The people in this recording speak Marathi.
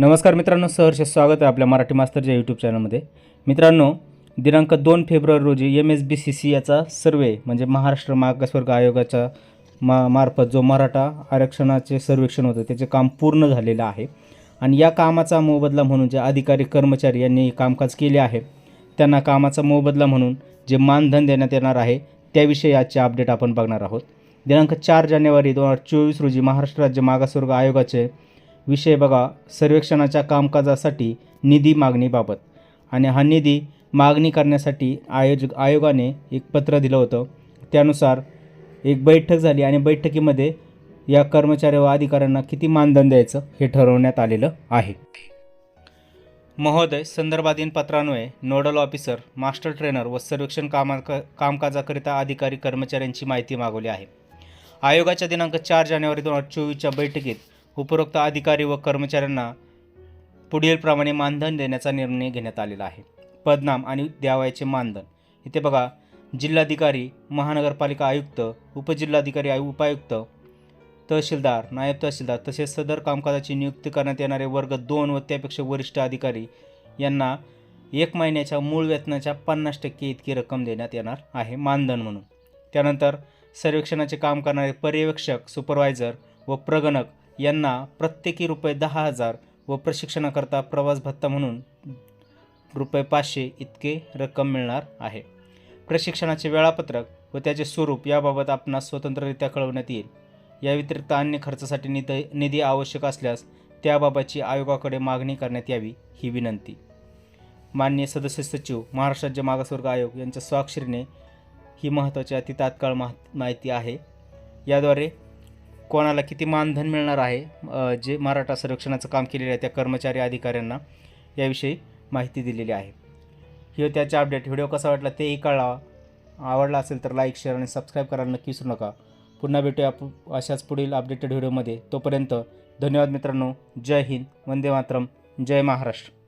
नमस्कार मित्रांनो सहर्ष स्वागत आहे आपल्या मराठी मास्तरच्या यूट्यूब चॅनलमध्ये मित्रांनो दिनांक दोन फेब्रुवारी रोजी M S B C C याचा सर्वे म्हणजे महाराष्ट्र मागासवर्ग आयोगाच्या मा मार्फत जो मराठा आरक्षणाचे सर्वेक्षण होतं त्याचे काम पूर्ण झालेलं आहे. आणि या कामाचा मोबदला म्हणून जे अधिकारी कर्मचारी यांनी कामकाज केले आहे त्यांना कामाचा मोबदला म्हणून जे मानधन देण्यात येणार आहे त्याविषयी आजचे अपडेट आपण बघणार आहोत. दिनांक चार जानेवारी दोन हजार चोवीस रोजी महाराष्ट्र राज्य मागासवर्ग आयोगाचे विषय बघा सर्वेक्षणाच्या कामकाजासाठी निधी मागणीबाबत. आणि हा निधी मागणी करण्यासाठी आयोजक आयोगाने एक पत्र दिलं होतं. त्यानुसार एक बैठक झाली आणि बैठकीमध्ये या कर्मचारी व अधिकाऱ्यांना किती मानधन द्यायचं हे ठरवण्यात आलेलं आहे. महोदय संदर्भाधीन पत्रान्वये नोडल ऑफिसर मास्टर ट्रेनर व सर्वेक्षण कामा कामकाजाकरिता अधिकारी कर्मचाऱ्यांची माहिती मागवली आहे. आयोगाच्या दिनांक चार जानेवारी दोन हजार चोवीसच्या बैठकीत उपरोक्त अधिकारी व कर्मचाऱ्यांना पुढीलप्रमाणे मानधन देण्याचा निर्णय घेण्यात आलेला आहे. पदनाम आणि द्यावायचे मानधन. इथे बघा जिल्हाधिकारी महानगरपालिका आयुक्त उपजिल्हाधिकारी आयु उपायुक्त तहसीलदार नायब तहसीलदार तसेच सदर कामकाजाची नियुक्ती करण्यात येणारे वर्ग दोन व त्यापेक्षा वरिष्ठ अधिकारी यांना एक महिन्याच्या मूळ वेतनाच्या पन्नास टक्के इतकी रक्कम देण्यात येणार आहे मानधन म्हणून. त्यानंतर सर्वेक्षणाचे काम करणारे पर्यवेक्षक सुपरवायझर व प्रगणक यांना प्रत्येकी रुपये दहा हजार व प्रशिक्षणाकरता प्रवास भत्ता म्हणून रुपये पाचशे इतके रक्कम मिळणार आहे. प्रशिक्षणाचे वेळापत्रक व त्याचे स्वरूप याबाबत आपणास स्वतंत्ररित्या कळवण्यात येईल. या व्यतिरिक्त अन्य खर्चासाठी निधी निधी आवश्यक असल्यास त्याबाबतची आयोगाकडे मागणी करण्यात यावी ही विनंती. माननीय सदस्य सचिव महाराष्ट्र राज्य मागासवर्ग आयोग यांच्या स्वाक्षरीने ही महत्त्वाची अति तात्काळ माहिती आहे. याद्वारे कोणाला किती मानधन मिळणार आहे जे मराठा संरक्षणाचं काम केलेलं आहे त्या कर्मचारी अधिकाऱ्यांना याविषयी माहिती दिलेली आहे. ही त्याचे अपडेट व्हिडिओ कसा वाटला तेही कळवा. आवडला असेल तर लाईक शेअर आणि सबस्क्राईब करायला नक्की विसरू नका. पुन्हा भेटूया अशाच पुढील अपडेटेड व्हिडिओमध्ये तोपर्यंत धन्यवाद मित्रांनो. जय हिंद. वंदे मातरम. जय महाराष्ट्र.